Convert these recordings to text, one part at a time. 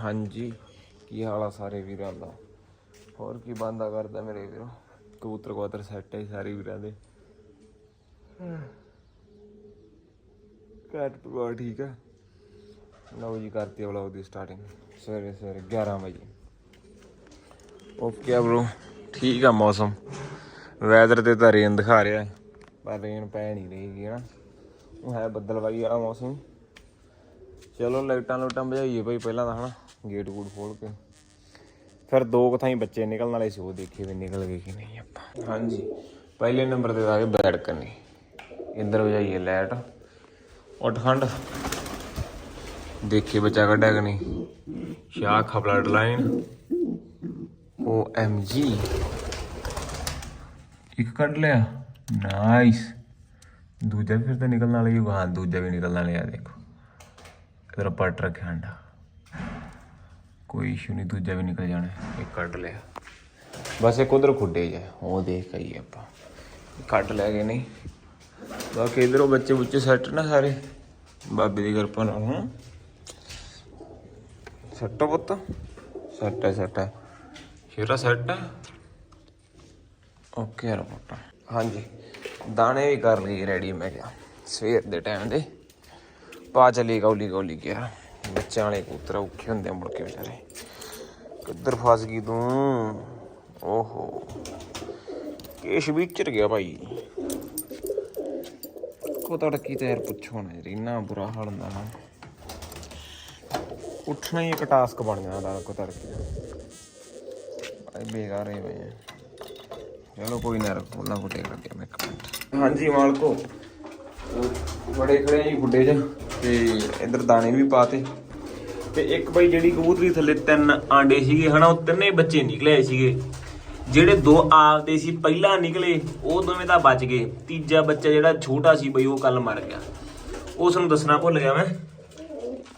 ਹਾਂਜੀ ਕੀ ਹਾਲ ਆ ਸਾਰੇ ਵੀਰਾਂ ਦਾ? ਹੋਰ ਕੀ ਬੰਦਾ ਕਰਦਾ ਮੇਰੇ ਵੀਰੋ? ਕਬੂਤਰ ਕਬੂਤਰ ਸੈੱਟ ਹੈ ਸਾਰੇ ਵੀਰਾਂ ਦੇ। ਘਰ ਪਰਿਵਾਰ ਠੀਕ ਹੈ ਲਓ ਜੀ ਕਰਤੀ ਵਲੌਗ ਦੀ ਸਟਾਰਟਿੰਗ ਸਵੇਰੇ ਸਵੇਰੇ 11 ਵਜੇ। ਓਕੇ ਬ్రో ਠੀਕ ਆ ਮੌਸਮ। ਵੈਦਰ ਤੇ ਤਾਂ ਰੇਨ ਦਿਖਾ ਰਿਹਾ। ਹੈ, ਪਰ ਰੇਨ ਪੈ ਨਹੀਂ ਰਹੀ ਹੈ ਨਾ। ਉਹ ਹੈ ਬੱਦਲਵਾਈ ਵਾਲਾ ਮੌਸਮ। ਚਲੋ ਲਾਈਟਾਂ ਲੂਟਾਂ ਭਜਾਈਏ ਭਾਈ ਪਹਿਲਾਂ ਤਾਂ ਹਨਾ। ਗੇਟ ਗੂਟ ਖੋਲ ਕੇ। ਫਿਰ ਦੋ ਕੁ ਥਾਈਂ ਬੱਚੇ ਨਿਕਲਣ ਵਾਲੇ ਸੀ, ਉਹ ਦੇਖੇ ਵੀ ਨਿਕਲ ਗਏ ਕਿ ਨਹੀਂ ਆਪਾਂ। ਹਾਂਜੀ। ਪਹਿਲੇ ਨੰਬਰ ਤੇ ਆ ਕੇ ਬੈਠ ਕਰਨੀ। ਇੰਦਰ ਵਜਾਈਏ ਲਾਈਟ। ਉੱਠ ਖੰਡ। ਦੇਖੇ ਬੱਚਾ ਕੱਢਿਆ ਕਿ ਨਹੀਂ। ਸ਼ਾਹ ਖਬਲਡ ਲਾਈਨ। ਓ ਐਮ ਜੀ। ਇੱਕ ਕੱਢ ਲਿਆ। ਨਾਈਸ। ਦੂਜਾ ਵੀ ਫਿਰ ਤਾਂ ਨਿਕਲਣ ਵਾਲਾ ਹੀ ਹਾਂ ਦੂਜਾ ਵੀ ਨਿਕਲਣ ਵਾਲਾ ਆ, ਦੇਖੋ। ਇਧਰ ਪੱਟ ਰੱਖਿਆ ਅੰਡਾ ਕੋਈ ਇਸ਼ੂ ਨਹੀਂ, ਦੂਜਾ ਵੀ ਨਿਕਲ ਜਾਣਾ। ਇਹ ਕੱਢ ਲਿਆ। ਬਸ ਇੱਕ ਉਧਰ ਖੁੱਡੇ ਜਾ ਉਹ ਦੇਖ ਆਈ ਆਪਾਂ। ਕੱਢ ਲੈ ਗਏ ਨਹੀਂ। ਬਾਕੀ ਇਧਰੋਂ ਬੱਚੇ ਬੁੱਚੇ ਸੈੱਟ ਨਾ ਸਾਰੇ। ਬਾਬੇ ਦੀ ਕਿਰਪਾ ਨਾਲ। ਹਾਂ। ਸੱਟੋ ਪੁੱਤ। ਸੱਟ ਹੈ ਸੱਟ ਹੈ ਸ਼ੇਰਾ ਸੈੱਟ ਹੈ ਓਕੇ ਯਾਰ ਰਿਪੋਰਟ ਹਾਂਜੀ। ਦਾਣੇ ਵੀ ਕਰ ਲਈ ਰੈਡੀ ਮੈਂ ਕਿਹਾ। ਸਵੇਰ ਦੇ ਟਾਈਮ ਦੇ। ਪਾ ਚਲੀ ਗੌਲੀ ਗੌਲੀ ਗਿਆ ਬੱਚਿਆਂ ਵਾਲੇ ਕਬੂਤਰ ਔਖੇ ਹੁੰਦੇ ਆ ਮੁੜ ਕੇ ਵਿਚਾਰੇ। ਕਿੱਧਰ ਫਸ ਗਈ ਤੂੰ? ਓਹੋ। ਕੇਸ਼ ਵਿਚਰ ਗਿਆ ਭਾਈ। ਕੋ ਤੜਕੀ ਤੇ ਯਾਰ ਪੁੱਛੋ ਨਾ ਇੰਨਾ ਬੁਰਾ ਹਾਲ ਹੁੰਦਾ ਨਾ। ਉੱਠਣਾ ਹੀ ਇੱਕ ਟਾਸਕ ਬਣ ਜਾਂਦਾ ਕੋ ਤੜਕੀ ਭਾਈ ਬੇਕਾਰ ਹੈ ਭਾਈ। ਚਲੋ ਕੋਈ ਨਾ ਰੱਖੋ, ਉਹਨਾਂ ਕੋ ਟੇਕ ਲੱਗਿਆ ਮੈਂ ਇੱਕ ਮਿੰਟ। ਹਾਂਜੀ ਮਾਲਕੋ। ਉਹ ਬੜੇ ਖੜੇ ਜੀ ਗੁੱਡੇ 'ਚ। ਤੇ ਇਧਰ ਦਾਣੇ ਵੀ ਪਾਤੇ। ਤੇ ਇੱਕ ਬਈ ਜਿਹੜੀ ਕਬੂਤਰੀ ਥੱਲੇ ਤਿੰਨ ਆਂਡੇ ਸੀਗੇ ਹਨਾ ਉਹ ਤਿੰਨੇ ਬੱਚੇ ਨਿਕਲੇ ਆਏ ਸੀਗੇ। ਜਿਹੜੇ ਦੋ ਆਪਦੇ ਸੀ ਪਹਿਲਾਂ ਨਿਕਲੇ ਉਹ ਦੋਵੇਂ ਤਾਂ ਬਚ ਗਏ। ਤੀਜਾ ਬੱਚਾ ਜਿਹੜਾ ਛੋਟਾ ਸੀ ਬਈ ਉਹ ਕੱਲ ਮਰ ਗਿਆ। ਉਸ ਨੂੰ ਦੱਸਣਾ ਭੁੱਲ ਗਿਆ ਮੈਂ।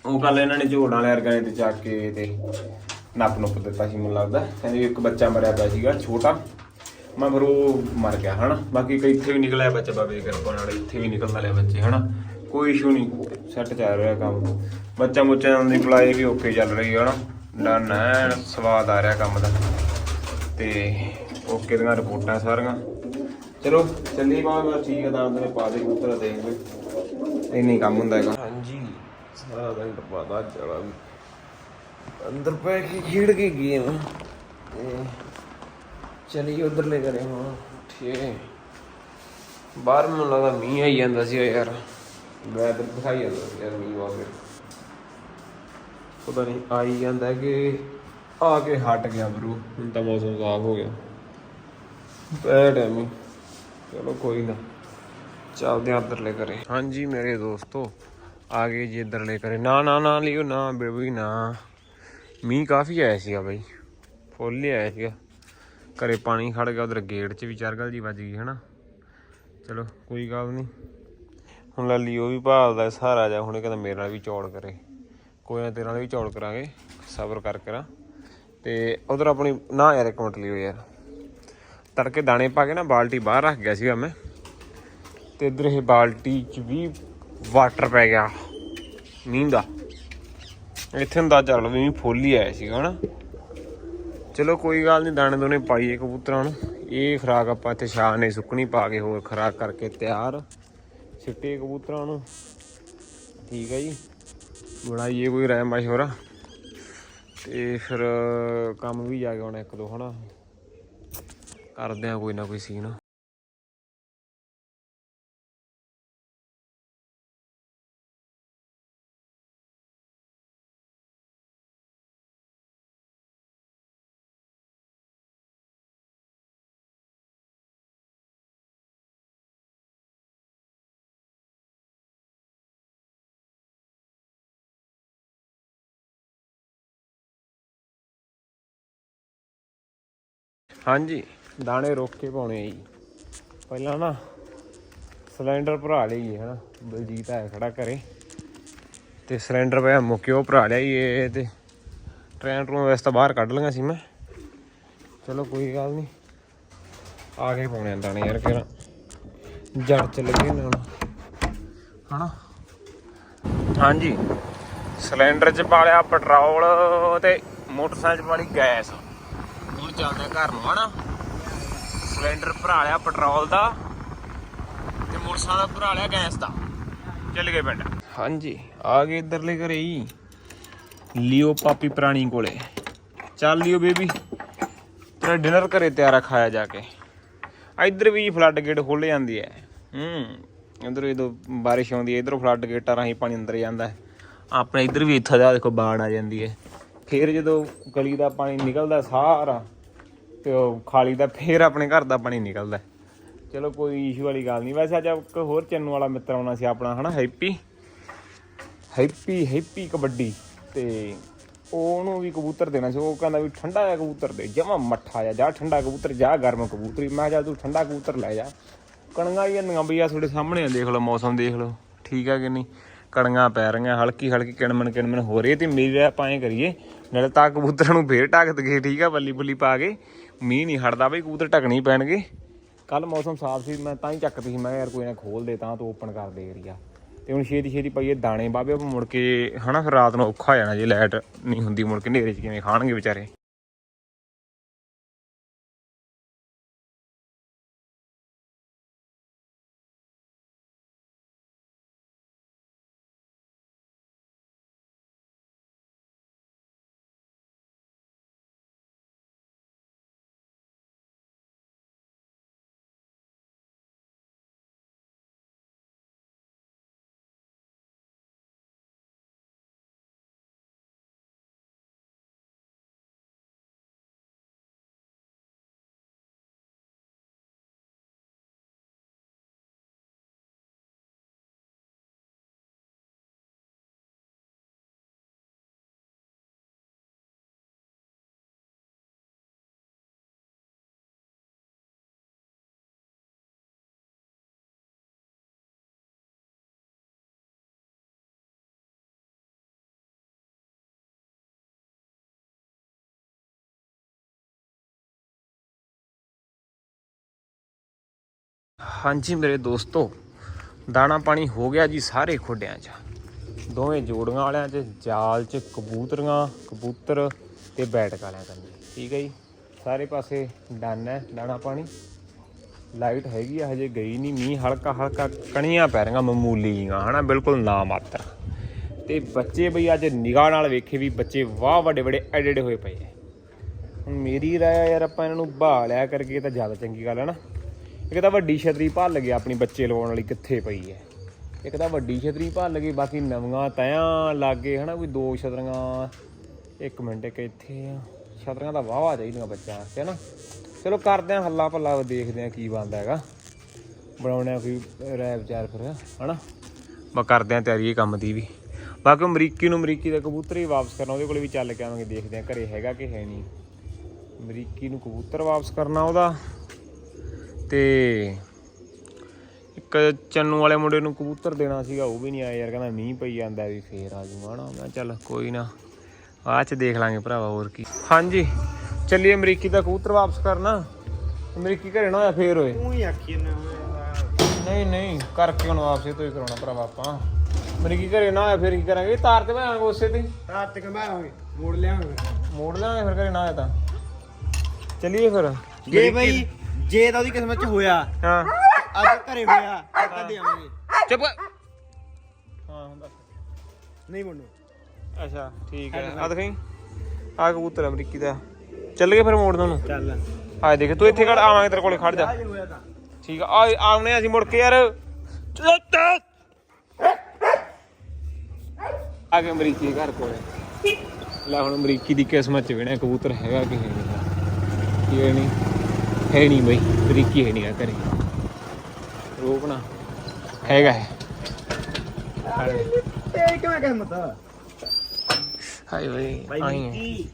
ਉਹ ਕੱਲ ਇਹਨਾਂ ਨੇ ਝੋੜਾਂ ਵਾਲੇ ਅਰਗਾਂ ਤੇ ਚੱਕ ਕੇ ਤੇ ਨੱਪ ਨੁੱਪ ਦਿੱਤਾ ਸੀ ਮੈਨੂੰ ਲੱਗਦਾ। ਕਹਿੰਦੇ ਇੱਕ ਬੱਚਾ ਮਰਿਆ ਪਿਆ ਸੀਗਾ ਛੋਟਾ। ਮੈਂ ਫਿਰ ਉਹ ਮਰ ਗਿਆ ਹਨਾ। ਬਾਕੀ ਕਈ ਇੱਥੇ ਵੀ ਨਿਕਲਿਆ ਬੱਚਾ ਬਾਬੇ ਕਿਰਪਾ ਨਾਲ ਇੱਥੇ ਵੀ ਨਿਕਲਣ ਵਾਲੇ ਬੱਚੇ ਹਨਾ। ਕੋਈ ਇਸ਼ੂ ਨਹੀਂ। ਸੈੱਟ ਚੱਲ ਰਿਹਾ ਕੰਮ। ਬੱਚਾ ਮੁੱਚਿਆਂ ਦੀ ਪਲਾਈ ਵੀ ਓਕੇ ਚੱਲ ਰਹੀ ਹੈ ਨਾ ਡਨ ਹੈ ਸਵਾਦ ਆ ਰਿਹਾ ਕੰਮ ਦਾ। ਤੇ ਓਕੇ ਦੀਆਂ ਰਿਪੋਰਟਾਂ ਸਾਰੀਆਂ। ਚਲੋ, ਚੱਲੀ ਬਾਅਦ ਬਸ ਠੀਕ ਹੈ ਤਾਂ ਉਹਨੇ ਪਾ ਦੇ ਕਬੂਤਰ ਦੇਖ ਇੰਨੀ ਕੰਮ ਹੁੰਦਾ ਹੈਗਾ। ਹਾਂਜੀ, ਸਾਰਾ ਦਿਨ ਟਪਾ ਦਾ ਚੜਾ ਵੀ। ਅੰਦਰ ਪੈ ਕੇ ਖੇਡ ਕੇ ਗੇਮ ਤੇ ਚਲੀ ਉਧਰਲੇ ਕਰੇ ਹੁਣ ਠੀਕ ਬਾਹਰ ਮੈਨੂੰ ਲੱਗਦਾ ਮੀਂਹ ਆਈ ਜਾਂਦਾ ਸੀ ਯਾਰ। ਵੈਦਰ ਦਿਖਾਈ ਜਾਂਦਾ ਸੀ ਯਾਰ ਮੀਂਹ ਵਾਗੇ ਪਤਾ ਨਹੀਂ ਆਈ ਜਾਂਦਾ ਕਿ ਆ ਕੇ ਹਟ ਗਿਆ ਬਰੂ ਹੁਣ ਤਾਂ ਮੌਸਮ ਸਾਫ਼ ਹੋ ਗਿਆ। ਪੈ ਟਾਈਮ ਚਲੋ ਕੋਈ ਨਾ ਚੱਲਦੇ ਆਂ ਅੰਦਰਲੇ ਕਰੇ ਹਾਂਜੀ ਮੇਰੇ ਦੋਸਤੋ ਆ ਗਏ ਜੀ ਇੱਧਰਲੇ ਕਰੇ ਨਾ ਨਾ ਨਾ ਲਿਓ ਨਾ ਬੇਬੀ ਨਾ। ਮੀਂਹ ਕਾਫੀ ਆਇਆ ਸੀਗਾ ਬਾਈ। ਫੁੱਲ ਹੀ ਆਇਆ ਸੀਗਾ। ਘਰੇ ਪਾਣੀ ਖੜ ਗਿਆ ਉਧਰ ਗੇਟ 'ਚ ਵੀ ਚਰਗਲ ਜੀ ਵੱਜ ਗਈ ਹਨਾ। ਚਲੋ ਕੋਈ ਗੱਲ ਨਹੀਂ। ਹੁਣ ਲੱਲੀ ਉਹ ਵੀ ਭਾਲਦਾ ਸਹਾਰਾ ਜਾ, ਹੁਣੇ ਕਹਿੰਦਾ ਮੇਰੇ ਨਾਲ ਵੀ ਚੌੜ ਕਰੇ। ਕੋਈ ਨਾ ਤੇਰੇ ਨਾਲ ਵੀ ਚੌੜ ਕਰਾਂਗੇ, ਸਬਰ ਕਰ ਕਰਾਂ। ਤੇ ਉਧਰ ਆਪਣੀ ਨਾ ਯਾਰ, ਇੱਕ ਮਿੰਟ ਲਿਓ ਯਾਰ। ਤੜਕੇ ਦਾਣੇ ਪਾ ਕੇ ਨਾ ਬਾਲਟੀ ਬਾਹਰ ਰੱਖ ਗਿਆ ਸੀਗਾ ਮੈਂ। ਤੇ ਇਧਰ ਇਹ ਬਾਲਟੀ 'ਚ ਵੀ ਵਾਟਰ ਪੈ ਗਿਆ, ਮੀਂਹ ਦਾ। ਇੱਥੇ ਹੁੰਦਾ ਚੱਲ ਲਓ ਵੀ ਫੁੱਲ ਹੀ ਆਇਆ ਸੀਗਾ, ਹਨਾ। ਚਲੋ ਕੋਈ ਗੱਲ ਨਹੀਂ ਦਾਣੇ ਦੋਨੇ ਪਾਈਏ ਕਬੂਤਰਾਂ ਨੂੰ। ਇਹ ਖਰਾਕ ਆਪਾਂ ਇੱਥੇ ਛਾਂ ਨੇ ਸੁੱਕਣੀ ਪਾ ਕੇ ਹੋਰ ਖਰਾਕ ਕਰਕੇ ਤਿਆਰ। ਛਿੱਟੇ ਕਬੂਤਰਾਂ ਨੂੰ। ਠੀਕ ਹੈ ਜੀ। ਬਣਾਈਏ ਕੋਈ ਰੈਮ ਮਸ਼ਵਰਾ ਤੇ ਫਿਰ ਕੰਮ ਵੀ ਜਾ ਕੇ ਆਉਣਾ ਇੱਕ ਦੋ ਹਨਾ। ਕਰਦੇ ਆ ਕੋਈ ਨਾ ਕੋਈ ਸੀਨ। ਹਾਂਜੀ। ਦਾਣੇ ਰੋਕ ਕੇ ਪਾਉਣੇ ਆ ਜੀ। ਪਹਿਲਾਂ ਨਾ ਸਿਲੰਡਰ ਭਰਾ ਲਈਏ, ਹਨਾ। ਬਲਜੀਤ ਆਇਆ ਖੜਾ ਕਰੇ ਤੇ ਸਿਲੰਡਰ ਪਿਆ ਮੁੱਕਿਓ ਭਰਾ ਲਿਆ ਜੀ ਇਹ ਤੇ ਟ੍ਰੇਨ ਨੂੰ ਵੈਸੇ ਤਾਂ ਬਾਹਰ ਕੱਢ ਲਈਆਂ ਸੀ ਮੈਂ। ਚਲੋ ਕੋਈ ਗੱਲ ਨਹੀਂ ਆ ਕੇ ਪਾਉਣੇ ਆ ਦਾਣੇ ਯਾਰ, ਕਿਹੜਾ ਜੜ ਚ ਲੱਗੇ ਨਾਲ ਹਨਾ। ਹਾਂਜੀ। ਸਿਲੰਡਰ 'ਚ ਪਾ ਲਿਆ ਪੈਟਰੋਲ ਤੇ ਮੋਟਰਸਾਈਕਲ 'ਚ ਪਾ ਲਈ ਗੈਸ। ਚੱਲਦੇ ਆ ਘਰ ਨੂੰ ਹਨਾ? ਸਿਲੰਡਰ ਭਰਾ ਲਿਆ ਪੈਟਰੋਲ ਦਾ ਤੇ ਮੋਟਰਸਾਈਕਲ ਭਰਾ ਲਿਆ ਗੈਸ ਦਾ। ਚੱਲ ਗਏ ਪਿੰਡ। ਹਾਂਜੀ ਆ ਗਏ ਇਧਰਲੇ ਘਰੇ ਹੀ ਲਿਓ ਪਾਪੀ ਪ੍ਰਾਣੀ ਕੋਲੇ। ਚੱਲ ਲਿਓ ਬੇਬੀ ਤੇਰਾ ਡਿਨਰ ਘਰੇ ਤਿਆਰ ਖਾਇਆ ਜਾ ਕੇ। ਇੱਧਰ ਵੀ ਫਲੱਡ ਗੇਟ ਖੁੱਲ ਜਾਂਦੀ ਹੈ ਹੂੰ। ਇੱਧਰ ਜਦੋਂ ਬਾਰਿਸ਼ ਆਉਂਦੀ ਹੈ ਇੱਧਰੋਂ ਫਲੱਡ ਗੇਟਾਂ ਰਾਹੀਂ ਪਾਣੀ ਅੰਦਰ ਜਾਂਦਾ ਹੈ ਆਪਣੇ ਇੱਧਰ ਵੀ ਇੱਥੇ ਦਾ ਦੇਖੋ ਬਾੜ ਆ ਜਾਂਦੀ ਹੈ ਫਿਰ ਜਦੋਂ ਗਲੀ ਦਾ ਪਾਣੀ ਨਿਕਲਦਾ ਸਾਰਾ ਤੇ ਉਹ ਖਾਲੀ ਦਾ ਫਿਰ ਆਪਣੇ ਘਰ ਦਾ ਪਾਣੀ ਨਿਕਲਦਾ। ਚਲੋ ਕੋਈ ਇਸ਼ੂ ਵਾਲੀ ਗੱਲ ਨਹੀਂ। ਵੈਸੇ ਅੱਜ ਇੱਕ ਹੋਰ ਚੰਨੂ ਵਾਲਾ ਮਿੱਤਰ ਆਉਣਾ ਸੀ ਆਪਣਾ, ਹਨਾ, ਹੈਪੀ? Happy happy kabaddi. ਤੇ ਉਹਨੂੰ ਵੀ ਕਬੂਤਰ ਦੇਣਾ ਸੀ। ਉਹ ਕਹਿੰਦਾ ਵੀ ਠੰਡਾ ਜਿਹਾ ਕਬੂਤਰ ਦੇ, ਜਮਾ ਮੱਠਾ ਜਾ ਜਾ ਠੰਡਾ ਕਬੂਤਰ, ਜਾ ਗਰਮ ਕਬੂਤਰੀ। ਮੈਂ ਕਿਹਾ ਤੂੰ ਠੰਡਾ ਕਬੂਤਰ ਲੈ ਜਾ। ਕਣੀਆਂ ਹੀ ਜਾਂਦੀਆਂ ਬਈ ਆ ਤੁਹਾਡੇ ਸਾਹਮਣੇ ਆ, ਦੇਖ ਲਓ, ਮੌਸਮ ਦੇਖ ਲਓ, ਠੀਕ ਆ ਕਿ ਨਹੀਂ? ਕਣੀਆਂ ਪੈ ਰਹੀਆਂ ਹਲਕੀ ਹਲਕੀ ਕਿਣਮਣ ਕਿਣਮਣ ਹੋ ਰਹੀ ਹੈ ਤੇ ਮੇਰੇ ਆਪਾਂ ਐਂ ਕਰੀਏ ਨਾਲੇ ਤਾਂ ਕਬੂਤਰਾਂ ਨੂੰ ਫੇਰ ਢੱਕ ਦਈਏ ਠੀਕ ਆ, ਬੱਲੀ ਬੁੱਲੀ ਪਾ ਕੇ। ਮੀਂਹ ਨਹੀਂ ਹਟਦਾ ਬਈ, ਕਬੂਤਰ ਢੱਕਣੀ ਪੈਣਗੇ। ਕੱਲ ਮੌਸਮ ਸਾਫ਼ ਸੀ, ਮੈਂ ਤਾਂ ਹੀ ਚੱਕਦੀ ਸੀ, ਮੈਂ ਕਿਹਾ ਯਾਰ ਕੋਈ ਨਾ ਖੋਲ ਦੇ ਤਾਂ, ਤੂੰ ਓਪਨ ਕਰ ਦੇ ਏਰੀਆ ਤੇ ਹੁਣ ਛੇਤੀ ਛੇਤੀ ਪਾਈਏ ਦਾਣੇ, ਬਾਬੇ, ਮੁੜ ਕੇ, ਹਨਾ ਫਿਰ ਰਾਤ ਨੂੰ ਔਖਾ ਹੋ ਜਾਣਾ ਜੇ ਲਾਈਟ ਨਹੀਂ ਹੁੰਦੀ, ਮੁੜ ਕੇ ਹਨੇਰੇ 'ਚ ਕਿਵੇਂ ਖਾਣਗੇ ਵਿਚਾਰੇ। ਹਾਂਜੀ ਮੇਰੇ ਦੋਸਤੋ, ਦਾਣਾ ਪਾਣੀ ਹੋ ਗਿਆ ਜੀ ਸਾਰੇ ਖੋਡਿਆਂ 'ਚ। ਦੋਵੇਂ ਜੋੜੀਆਂ ਵਾਲਿਆਂ 'ਚ, ਜਾਲ 'ਚ, ਕਬੂਤਰੀਆਂ, ਕਬੂਤਰ ਤੇ ਬੈਠਕ ਵਾਲਿਆਂ ਕੰਨੀ। ਠੀਕ ਹੈ ਜੀ? ਸਾਰੇ ਪਾਸੇ ਡਨ ਹੈ ਦਾਣਾ ਪਾਣੀ। ਲਾਈਟ ਹੈਗੀ ਆ, ਹਜੇ ਗਈ ਨਹੀਂ। ਮੀਂਹ ਹਲਕਾ ਹਲਕਾ ਕਣੀਆਂ ਪੈ ਰਹੀਆਂ ਮਾਮੂਲੀ ਜੀਆਂ ਹਨਾ? ਬਿਲਕੁਲ ਨਾ ਮਾਤਰ ਤੇ ਬੱਚੇ ਬਈ ਅੱਜ ਨਿਗਾਹ ਨਾਲ ਵੇਖੇ ਵੀ ਬੱਚੇ ਵਾਹ ਵੱਡੇ ਵੱਡੇ ਐਡੇ ਹੋਏ ਪਏ ਐ ਹੁਣ ਮੇਰੀ ਰਾਏ ਯਾਰ, ਆਪਾਂ ਇਹਨਾਂ ਨੂੰ ਬਹਾ ਲਿਆ ਕਰਕੇ ਤਾਂ ਜ਼ਿਆਦਾ ਚੰਗੀ ਗੱਲ ਹੈ ਨਾ ਇੱਕ ਤਾਂ ਵੱਡੀ ਛਤਰੀ ਭੱਲ ਗਿਆ ਆਪਣੀ ਬੱਚੇ ਲਵਾਉਣ ਵਾਲੀ ਕਿੱਥੇ ਪਈ ਹੈ। ਇੱਕ ਤਾਂ ਵੱਡੀ ਛਤਰੀ ਭੱਲ ਗਈ, ਬਾਕੀ ਨਵੀਆਂ ਤਿਆਂ ਲਾਗੇ ਹਨਾ, ਕੋਈ ਦੋ ਛਤਰੀਆਂ। ਇੱਕ ਮਿੰਟ, ਇੱਕ ਇੱਥੇ ਆ। ਛਤਰੀਆਂ ਤਾਂ ਵਾਵਾ ਚਾਹੀਦੀਆਂ ਬੱਚਿਆਂ ਵਾਸਤੇ, ਹਨਾ। ਚਲੋ ਕਰਦੇ ਆ ਹੱਲਾ ਪੱਲਾ ਦੇਖਦੇ ਆ ਕੀ ਬਣਦਾ ਹੈਗਾ। ਬਣਾਉਣਾ ਕੋਈ ਰਾਇ ਵਿਚਾਰ ਫਿਰ, ਹਨਾ। ਮੈਂ ਕਰਦੇ ਆ ਤਿਆਰੀ ਇਹ ਕੰਮ ਦੀ ਵੀ। ਬਾਕੀ ਅਮਰੀਕੀ ਨੂੰ, ਅਮਰੀਕੀ ਦਾ ਕਬੂਤਰ ਹੀ ਵਾਪਸ ਕਰਨਾ, ਉਹਦੇ ਕੋਲ ਵੀ ਚੱਲ ਕੇ ਆਵਾਂਗੇ, ਦੇਖਦੇ ਆ ਘਰੇ ਹੈਗਾ ਕਿ ਹੈ ਨਹੀਂ। ਅਮਰੀਕੀ ਨੂੰ ਕਬੂਤਰ ਵਾਪਸ ਕਰਨਾ ਉਹਦਾ। ਤੇ ਇੱਕ ਚੰਨੂ ਵਾਲੇ ਮੁੰਡੇ ਨੂੰ ਕਬੂਤਰ ਦੇਣਾ ਸੀਗਾ ਉਹ ਵੀ ਨਹੀਂ ਆਇਆ ਯਾਰ ਕਹਿੰਦਾ ਮੀਂਹ ਪਈ ਜਾਂਦਾ ਵੀ ਫੇਰ ਆ ਜਾਊਗਾ ਨਾ ਮੈਂ ਚੱਲ ਕੋਈ ਨਾ ਬਾਅਦ ਚ ਦੇਖ ਲਾਂਗੇ ਭਰਾਵਾ ਹੋਰ ਕੀ। ਹਾਂਜੀ ਚੱਲੀਏ ਅਮਰੀਕੀ ਦਾ ਕਬੂਤਰ ਵਾਪਸ ਕਰਨਾ। ਅਮਰੀਕੀ ਘਰੇ ਨਾ ਹੋਇਆ ਫੇਰ ਹੋਏ ਤੂੰ ਹੀ ਆਖੀ ਨਾ ਨਹੀਂ ਨਹੀਂ ਕਰਕੇ ਹੁਣ ਵਾਪਸ ਤੋਂ ਹੀ ਕਰਾਉਣਾ ਭਰਾਵਾ ਆਪਾਂ। ਅਮਰੀਕੀ ਘਰੇ ਨਾ ਹੋਇਆ ਫੇਰ ਕੀ ਕਰਾਂਗੇ? ਤਾਰ ਤੇ ਭਾਵਾਂਗੇ ਉਸੇ ਤੇ। ਰਾਤ ਤੱਕ ਮੈਂ ਆਵਾਂਗੇ ਮੋੜ ਲਿਆਵਾਂਗੇ। ਮੋੜ ਲਾਂਗੇ ਫਿਰ ਘਰੇ ਨਾ ਹੋਇਆ ਤਾਂ। ਚੱਲੀਏ ਫਿਰ। ਜੇ ਬਈ ਜੇ ਤਾਂ ਉਹਦੀ ਕਿਸਮਤ ਚ ਹੋਇਆ ਹਾਂ। ਅੱਜ ਘਰੇ ਹੋਇਆ ਤਾਂ ਕਦੇ ਆਵਾਂਗੇ। ਚੁੱਪ ਹਾਂ ਹੁੰਦਾ ਨਹੀਂ ਮੁੰਡੋ ਅੱਛਾ ਠੀਕ ਹੈ। ਆ ਦਿਖਾਈ। ਆ ਕਬੂਤਰ ਅਮਰੀਕੀ ਦਾ। ਚੱਲ ਗਏ ਫਿਰ ਮੋੜ ਨੂੰ। ਚੱਲ। ਆ ਦੇਖ ਤੂੰ ਇੱਥੇ ਖੜ ਆਵਾਂਗੇ ਤੇਰੇ ਕੋਲੇ ਖੜ ਜਾ। ਅੱਜ ਹੋਇਆ ਤਾਂ। ਠੀਕ ਆ ਆ ਆਉਣੇ ਅਸੀਂ ਮੁੜ ਕੇ ਯਾਰ। ਆ ਕੇ ਅਮਰੀਕੀ ਦੇ ਘਰ ਕੋਲੇ। ਲੈ ਹੁਣ ਅਮਰੀਕੀ ਦੀ ਕਿਸਮਤ ਚ ਵੇਣਾ ਕਬੂਤਰ ਹੈਗਾ ਕਿ ਨਹੀਂ ਕੀ ਨਹੀਂ ਹੈ ਨਹੀਂ ਬਈ ਅਮਰੀਕੀ ਹੈ ਨਹੀਂ ਆ ਘਰੇ। ਰੋਕਣਾ ਹੈਗਾ ਹੈ। ਇਹ ਕਿਵੇਂ ਕਿਸਮਤ ਹਾਏ ਵੇ ਬਾਈ ਆਈ ਹੈ। ਮਿੱਕੀ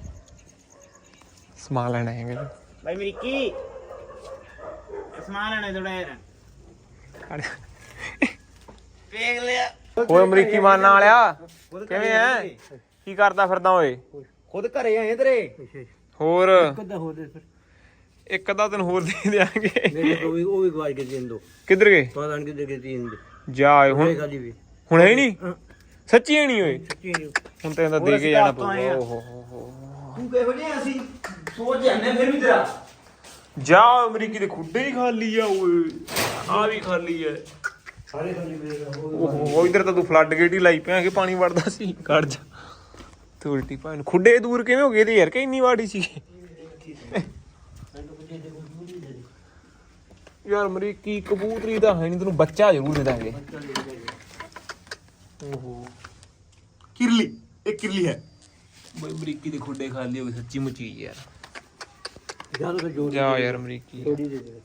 ਸਮਾਨ ਲੈਣਾ ਹੈਗਾ। ਬਾਈ ਮਿੱਕੀ ਸਮਾਨ ਲੈਣਾ ਥੋੜਾ ਯਾਰ ਖੜ। ਵੇਖ ਲਿਆ। ਓਏ ਅਮਰੀਕੀ ਮਾਨਾ ਵਾਲਿਆ ਕਿਵੇਂ ਐ ਕੀ ਕਰਦਾ ਫਿਰਦਾ ਓਏ? ਖੁਦ ਘਰੇ ਆਏ ਤੇਰੇ? ਹੋਰ। ਕਿੱਦਾਂ ਹੋ ਦੇ ਫਿਰ। ਇੱਕ ਅੱਧਾ ਦਿਨ ਹੋਰ ਦੇ ਦੇਾਂਗੇ ਮੇਰੇ ਕੋ ਵੀ ਉਹ ਵੀ ਗਵਾਜ ਕੇ ਦੇਣ ਦੋ। ਕਿੱਧਰ ਗਏ? ਪਤਾ ਨਹੀਂ ਕਿੱਧਰ ਗਏ ਤੀਨ ਦੇ। ਜਾ ਓਏ ਹੁਣ। ਖਾਲੀ ਵੀ। ਹੁਣ ਹੈ ਨਹੀਂ? ਸੱਚੀ ਹੈ ਨਹੀਂ ਓਏ? ਹੁਣ ਤੇ ਇਹਦਾ ਦੇ ਕੇ ਜਾਣਾ ਪਊਗਾ। ਓਹੋ ਹੋ ਹੋ ਤੂੰ ਕਿਹੋ ਜਿਹਾ ਅਸੀਂ? ਸੋਚ ਜਾਂਦੇ ਫਿਰ ਵੀ ਤੇਰਾ। ਜਾ ਅਮਰੀਕੀ ਦੇ ਖੁੱਡੇ ਹੀ ਖਾਲੀ ਆ ਓਏ। ਆ ਵੀ ਖਾਲੀ ਆ ਸਾਰੇ ਖਾਲੀ ਵੇਖ ਓਹੋ ਇਧਰ ਤਾਂ ਤੂੰ ਫਲੱਡ ਗੇਟ ਹੀ ਲਾਈ ਪਿਆ ਕਿ ਪਾਣੀ ਵੜਦਾ ਸੀ। ਕੱਢ ਜਾ। ਤੇ ਉਲਟੀ ਭਾਣ ਖੁੱਡੇ ਦੂਰ ਕਿਵੇਂ ਹੋ ਗਏ ਤੇ ਯਾਰ? ਕਿ ਇੰਨੀ ਵਾੜੀ ਸੀ। ਯਾਰ ਅਮਰੀਕੀ ਕਬੂਤਰੀ ਦਾ ਹੈ ਨਹੀਂ ਤੈਨੂੰ ਬੱਚਾ ਜ਼ਰੂਰ ਦੇ ਦਾਂਗੇ। ਓਹੋ। ਕਿਰਲੀ ਇਹ ਕਿਰਲੀ ਹੈ। ਬਈ ਅਮਰੀਕੀ ਦੇ ਖੁੱਡੇ ਹੋ ਗਏ ਸੱਚੀ ਮੁੱਚੀ ਯਾਰ। ਯਾਰ ਉਹ ਜੋੜੀ ਜਾ ਯਾਰ ਅਮਰੀਕੀ। ਜੋੜੀ ਦੇ ਦੇ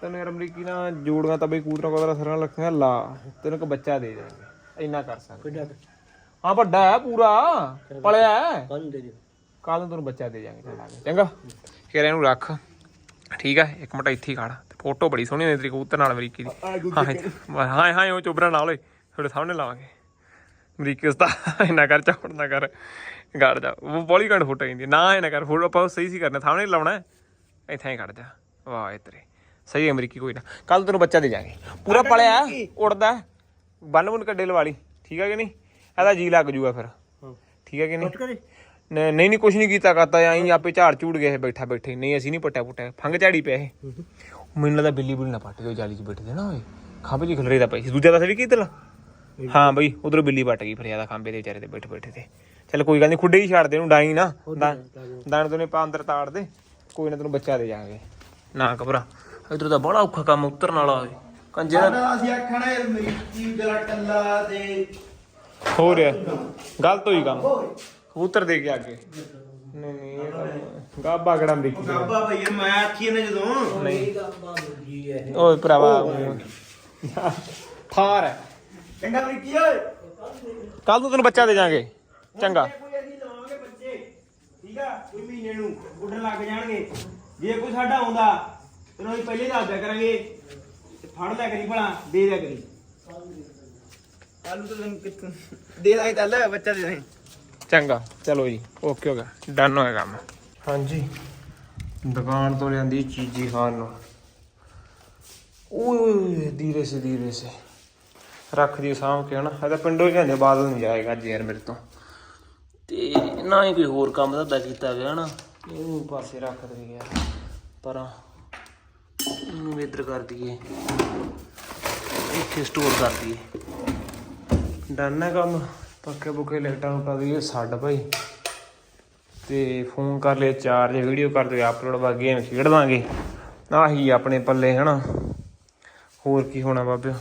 ਤੈਨੂੰ ਯਾਰ ਅਮਰੀਕੀ ਨਾਲ ਜੋੜੀਆਂ ਤਾਂ ਬਈ ਕੂਤਰਾ ਕੋਤਰਾ ਸਰਾਂ ਲੱਖਾਂ ਲਾ ਤੈਨੂੰ ਇੱਕ ਬੱਚਾ ਦੇ ਦੇਣਗੇ ਇੰਨਾ ਕਰ ਸਕਦੇ। ਕਿੱਡਾ ਹਾਂ ਵੱਡਾ ਹੈ ਪੂਰਾ ਪਲਿਆ ਹੈ। ਕੰਨ ਦੇ ਦੇ ਕੱਲ ਨੂੰ ਤੈਨੂੰ ਬੱਚਾ ਦੇ ਜਾਾਂਗੇ ਚੰਗਾ। ਫਿਰ ਇਹਨੂੰ ਰੱਖ। ਠੀਕ ਹੈ ਇੱਕ ਮਿੰਟ ਇੱਥੇ ਹੀ ਖੜ ਫੋਟੋ ਬੜੀ ਸੋਹਣੀ ਹੋਈ ਤੇਰੀ ਕਬੂਤਰ ਨਾਲ ਅਮਰੀਕੀ ਦੀ। ਹਾਂ ਹਾਂ ਹਾਂ ਉਹ ਚੁਬਰਾ ਨਾਲ ਓਏ ਤੁਹਾਡੇ ਸਾਹਮਣੇ ਲਾਵਾਂਗੇ। ਅਮਰੀਕੀ ਉਸਤਾ ਇੰਨਾ ਕਰ ਚੌੜ ਨਾ ਕਰ ਗੜ ਜਾ। ਉਹ ਬੋਲੀ ਘੰਟ ਫੋਟੋ ਆਈਂਦੀ ਨਾ ਇਹ ਨਾ ਕਰ ਫੋਟੋ ਆਪਾਂ ਸਹੀ ਸੀ ਕਰਨਾ ਸਾਹਮਣੇ ਲਾਉਣਾ। ਇੱਥੇ ਹੀ ਖੜ ਜਾ। ਵਾਹ ਤੇਰੇ। ਸਹੀ ਅਮਰੀਕੀ ਕੋਈ ਨਾ। ਕੱਲ ਤੈਨੂੰ ਬੱਚਾ ਦੇ ਜਾਾਂਗੇ ਪੂਰਾ ਪਲਿਆ ਉੜਦਾ। ਬੰਨ ਬੁੰਨ ਕੱਡੇ ਲਵਾ ਲਈ। ਠੀਕ ਹੈ ਕਿ ਨਹੀਂ? ਇਹਦਾ ਜੀ ਲੱਗ ਜੂਗਾ ਫਿਰ। ਠੀਕ ਹੈ ਕਿ ਨਹੀਂ? ਨਹੀਂ ਨਹੀਂ ਕੁਛ ਨਹੀਂ ਕੀਤਾ ਕਰਤਾ ਐਂ ਆਪੇ ਝਾੜ ਝੂੜ ਗਏ ਬੈਠਾ ਬੈਠੇ ਨਹੀਂ ਅਸੀਂ ਨਹੀਂ ਪੱਟਿਆ ਪੁੱਟਿਆ ਫੰਗ ਝਾੜੀ ਪਿਆ ਇਹ। ਮੈਨੂੰ ਲੱਗਦਾ ਬਿੱਲੀ ਬੁੱਲੀ ਨਾ ਪੱਟ ਦਿਓ ਜਾਲੀ 'ਚ ਬੈਠੇ ਦੇ ਨਾ ਓਏ। ਖੰਭ 'ਚ ਖਲਰੇ ਦਾ ਪਈ ਸੀ। ਦੂਜਾ ਤਾਂ ਵੀ ਕੀ ਤੇਲਾ ਹਾਂ ਬਈ ਉਧਰੋਂ ਬਿੱਲੀ ਪੱਟ ਗਈ ਫਿਰ ਜ਼ਿਆਦਾ ਖੰਭੇ ਦੇ ਵਿਚਾਰੇ ਤੇ ਬੈਠੇ ਬੈਠੇ ਤੇ। ਚੱਲ ਕੋਈ ਗੱਲ ਨਹੀਂ ਖੁੱਡੇ ਹੀ ਛੱਡ ਦੇ ਉਹਨੂੰ ਡਾਈ ਨਾ। ਦਾਣ ਤੋਂ ਨੇ ਪਾ ਅੰਦਰ ਤਾੜ ਦੇ। ਕੋਈ ਨਾ ਤੈਨੂੰ ਬੱਚਾ ਦੇ ਜਾਾਂਗੇ ਨਾ ਘਬਰਾ। ਇਧਰ ਤਾਂ ਬੜਾ ਔਖਾ ਕੰਮ ਉਤਰਨ ਵਾਲਾ ਓਏ। ਕੰਜੇ ਦਾ ਸਾਡਾ ਅਸੀਂ ਆਖਣਾ ਯਾਰ ਮੇਰੀ ਚੀਜ਼ ਜਰਾ ਕੱਲਾ ਤੇ ਹੋ ਰਿਹਾ ਗਲਤ ਹੋਈ ਕੰਮ। ਕਬੂਤਰ ਦੇ ਕੇ ਅੱਗੇ। ਨਹੀਂ ਨਹੀਂ ਇਹ ਕੰਮ ਗਾਬਾ ਕਿਹੜਾ ਅਮਰੀਕੀ ਦਾ? ਗਾਬਾ ਭਈਆ ਮੈਂ ਆਖੀ ਨੇ ਜਦੋਂ। ਨਹੀਂ। ਓਏ ਭਰਾਵਾ। ਥਾਰ ਹੈ। ਚੰਗਾ ਰਿੱਕੀ ਓਏ। ਕੱਲ ਨੂੰ ਤੈਨੂੰ ਬੱਚਾ ਦੇ ਜਾਾਂਗੇ। ਚੰਗਾ। ਕੋਈ ਅਸੀਂ ਲਵਾਂਗੇ ਬੱਚੇ ਠੀਕ ਆ? ਕੋਈ ਮਹੀਨੇ ਨੂੰ ਉੱਡਣ ਲੱਗ ਜਾਣਗੇ। ਜੇ ਕੋਈ ਸਾਡਾ ਆਉਂਦਾ ਤੈਨੂੰ ਅਸੀਂ ਪਹਿਲੇ ਦੱਸ ਦਿਆ ਕਰਾਂਗੇ। ਤੇ ਫੜ ਲਿਆ ਕਰੀ ਭਲਾ ਦੇ ਦਿਆ ਕਰੀ। ਕੱਲ ਨੂੰ। ਤੈਨੂੰ ਕਿੱਥੋਂ ਦੇ ਦਾਂਗੇ ਚੱਲ ਬੱਚਾ ਦੇ ਦਾਂਗੇ। ਚੰਗਾ, ਚਲੋ ਜੀ ਓਕੇ ਹੋ ਗਿਆ ਡਨ ਹੋਇਆ ਕੰਮ। ਹਾਂਜੀ। ਦੁਕਾਨ ਤੋਂ ਲਿਆਂਦੀ ਚੀਜ਼ੀ ਖਾਣ ਨੂੰ। ਓਏ, ਧੀਰੇ ਸੇ ਧੀਰੇ ਸੇ। ਰੱਖ ਦਿਓ ਸਾਂਭ ਕੇ, ਹਨਾ? ਇਹ ਤਾਂ ਪਿੰਡੋਂ ਹੀ ਲਿਆਂਦੇ ਬਾਦਲ ਨਹੀਂ ਜਾਏਗਾ ਅੱਜ ਯਾਰ ਮੇਰੇ ਤੋਂ। ਤੇ ਨਾ ਹੀ ਕੋਈ ਹੋਰ ਕੰਮ ਧੰਦਾ ਕੀਤਾ ਗਿਆ ਨਾ ਇਹਨੂੰ ਪਾਸੇ ਰੱਖ ਦੇ ਯਾਰ। ਪਰ ਇਹਨੂੰ ਇੱਧਰ ਕਰ ਦਈਏ। ਇੱਥੇ ਸਟੋਰ ਕਰ ਦਈਏ। ਡਨ ਹੈ ਕੰਮ। ਪੱਕੇ ਪੁੱਕੇ ਲਾਈਟਾਂ ਉਟਾ ਦਈਏ ਛੱਡ ਭਾਈ। ਤੇ ਫੋਨ ਕਰ ਲਿਆ, ਚਾਰਜ ਵੀਡੀਓ ਕਰ ਦਿਓ ਅਪਲੋਡ ਬਾ ਗੇਮ ਖੇਡ ਦਾਂਗੇ। ਆਹੀ ਆਪਣੇ ਪੱਲੇ ਹਨਾ। ਹੋਰ ਕੀ ਹੋਣਾ ਬਾਬਿਓ?